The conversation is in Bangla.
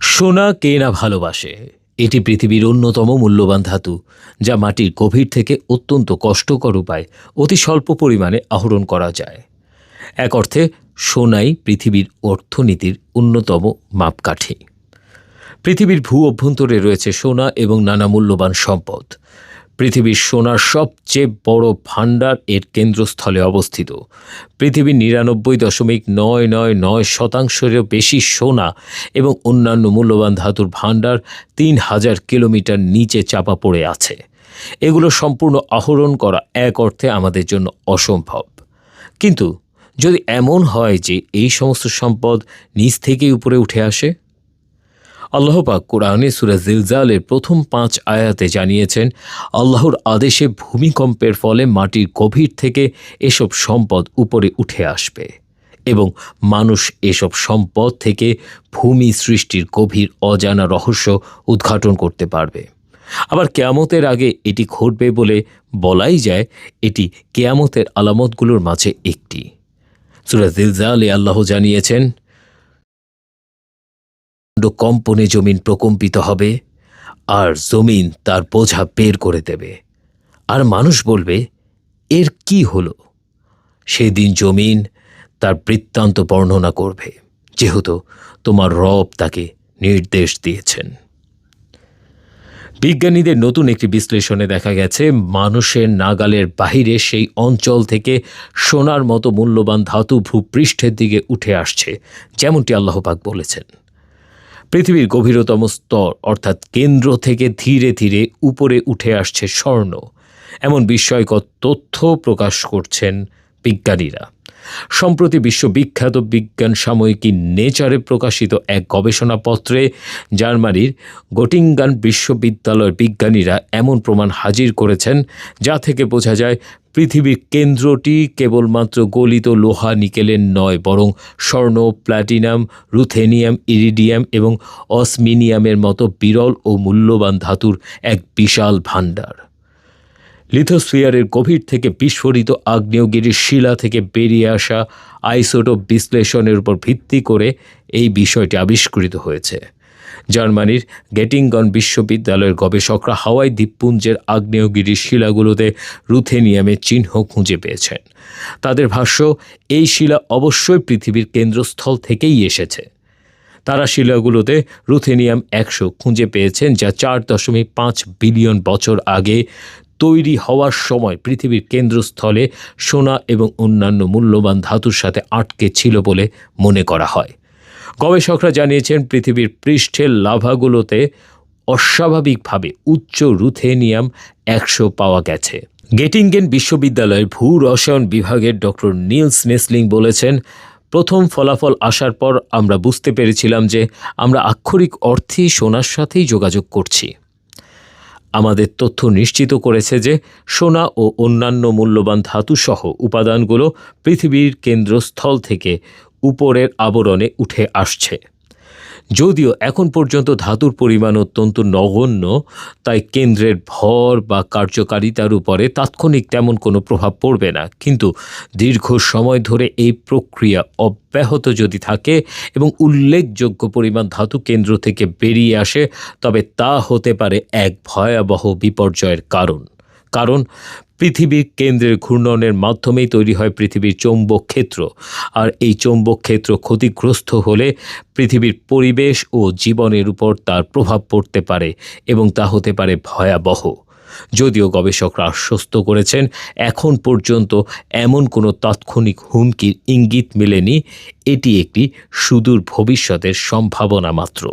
সোনা কে না ভালোবাসে? এটি পৃথিবীর অন্যতম মূল্যবান ধাতু, যা মাটির গভীর থেকে অত্যন্ত কষ্টকর উপায় অতি স্বল্প পরিমাণে আহরণ করা যায়। এক অর্থে, সোনাই পৃথিবীর অর্থনীতির অন্যতম মাপকাঠি। পৃথিবীর ভূ অভ্যন্তরে রয়েছে সোনা এবং নানা মূল্যবান সম্পদ। পৃথিবীর সোনার সবচেয়ে বড় ভাণ্ডার এর কেন্দ্রস্থলে অবস্থিত। পৃথিবীর নিরানব্বই দশমিক নয় নয় নয় শতাংশেরও বেশি সোনা এবং অন্যান্য মূল্যবান ধাতুর ভাণ্ডার তিন হাজার কিলোমিটার নিচে চাপা পড়ে আছে। এগুলো সম্পূর্ণ আহরণ করা এক অর্থে আমাদের জন্য অসম্ভব। কিন্তু যদি এমন হয় যে এই সমস্ত সম্পদ নিচ থেকেই উপরে উঠে আসে আল্লাহ পাক কোরআনে সুরা জিলজালের প্রথম পাঁচ আয়াতে জানিয়েছেন, আল্লাহর আদেশে ভূমিকম্পের ফলে মাটির গভীর থেকে এসব সম্পদ উপরে উঠে আসবে এবং মানুষ এসব সম্পদ থেকে ভূমি সৃষ্টির গভীর অজানা রহস্য উদ্ঘাটন করতে পারবে। আবার কেয়ামতের আগে এটি ঘটবে বলে বলাই যায়, এটি কেয়ামতের আলামতগুলোর মাঝে একটি। সুরা জিলজালে আল্লাহ জানিয়েছেন প্রচণ্ড কম্পনে জমিন প্রকম্পিত হবে, আর জমিন তার বোঝা বের করে দেবে। আর মানুষ বলবে, এর কি হলো? সেদিন জমিন তার বৃত্তান্ত বর্ণনা করবে, যেহেতু তোমার রব তাকে নির্দেশ দিয়েছেন। বিজ্ঞানীদের নতুন একটি বিশ্লেষণে দেখা গেছে, মানুষের নাগালের বাহিরে সেই অঞ্চল থেকে সোনার মতো মূল্যবান ধাতু ভূপৃষ্ঠের দিকে উঠে আসছে, যেমনটি আল্লাহপাক বলেছেন। পৃথিবীর গভীরতম স্তর, অর্থাৎ কেন্দ্র থেকে ধীরে ধীরে উপরে উঠে আসছে স্বর্ণ। এমন বিস্ময়কর তথ্য প্রকাশ করছেন বিজ্ঞানীরা। সম্প্রতি বিশ্ববিখ্যাত বিজ্ঞান সাময়িকী নেচারে প্রকাশিত এক গবেষণাপত্রে জার্মানির গোটিঙ্গান বিশ্ববিদ্যালয়ের বিজ্ঞানীরা এমন প্রমাণ হাজির করেছেন, যা থেকে বোঝা যায় পৃথিবীর কেন্দ্রটি কেবলমাত্র গলিত লোহা নিকেলের নয়, বরং স্বর্ণ, প্ল্যাটিনাম, রুথেনিয়াম, ইরিডিয়াম এবং অসমিনিয়ামের মতো বিরল ও মূল্যবান ধাতুর এক বিশাল ভাণ্ডার। লিথোস্ফিয়ারের গভীর থেকে বিস্ফোরিত আগ্নেয়গিরির শিলা থেকে বেরিয়ে আসা আইসোটোপ বিশ্লেষণের উপর ভিত্তি করে এই বিষয়টি আবিষ্কৃত হয়েছে। জার্মানির গেটিংগন বিশ্ববিদ্যালয়ের গবেষকরা হাওয়াই দ্বীপপুঞ্জের আগ্নেয়গিরির শিলাগুলোতে রুথেনিয়ামের চিহ্ন খুঁজে পেয়েছেন। তাদের ভাষ্য, এই শিলা অবশ্যই পৃথিবীর কেন্দ্রস্থল থেকেই এসেছে। তারা শিলাগুলোতে রুথেনিয়াম একশো খুঁজে পেয়েছেন, যা চার দশমিক পাঁচ বিলিয়ন বছর আগে তৈরি হওয়ার সময় পৃথিবীর কেন্দ্রস্থলে সোনা এবং অন্যান্য মূল্যবান ধাতুর সাথে আটকে ছিল বলে মনে করা হয়। গবেষকরা জানিয়েছেন, পৃথিবীর পৃষ্ঠের লাভাগুলোতে অস্বাভাবিকভাবে উচ্চ রুথেনিয়াম একশো পাওয়া গেছে। গেটিংগেন বিশ্ববিদ্যালয়ের ভূ রসায়ন বিভাগের ডক্টর নীলস নেসলিং বলেছেন, প্রথম ফলাফল আসার পর আমরা বুঝতে পেরেছিলাম যে আমরা আক্ষরিক অর্থেই সোনার সাথেই যোগাযোগ করছি। আমাদের তথ্য নিশ্চিত করেছে যে সোনা ও অন্যান্য মূল্যবান ধাতুসহ উপাদানগুলো পৃথিবীর কেন্দ্রস্থল থেকে উপরের আবরণে উঠে আসছে। যদিও এখন পর্যন্ত ধাতুর পরিমাণ অত্যন্ত নগণ্য, তাই কেন্দ্রের ভর বা কার্যকারিতার উপরে তাৎক্ষণিক তেমন কোনো প্রভাব পড়বে না। কিন্তু দীর্ঘ সময় ধরে এই প্রক্রিয়া অব্যাহত যদি থাকে এবং উল্লেখযোগ্য পরিমাণ ধাতু কেন্দ্র থেকে বেরিয়ে আসে, তবে তা হতে পারে এক ভয়াবহ বিপর্যয়ের কারণ। কারণ পৃথিবীর কেন্দ্রের ঘূর্ণনের মাধ্যমেই তৈরি হয় পৃথিবীর চৌম্বক ক্ষেত্র। আর এই চৌম্বক ক্ষেত্র ক্ষতিগ্রস্ত হলে পৃথিবীর পরিবেশ ও জীবনের উপর তার প্রভাব পড়তে পারে এবং তা হতে পারে ভয়াবহ। যদিও গবেষকরা আশ্বস্ত করেছেন, এখন পর্যন্ত এমন কোনো তাৎক্ষণিক হুমকির ইঙ্গিত মেলেনি, এটি একটি সুদূর ভবিষ্যতের সম্ভাবনা মাত্র।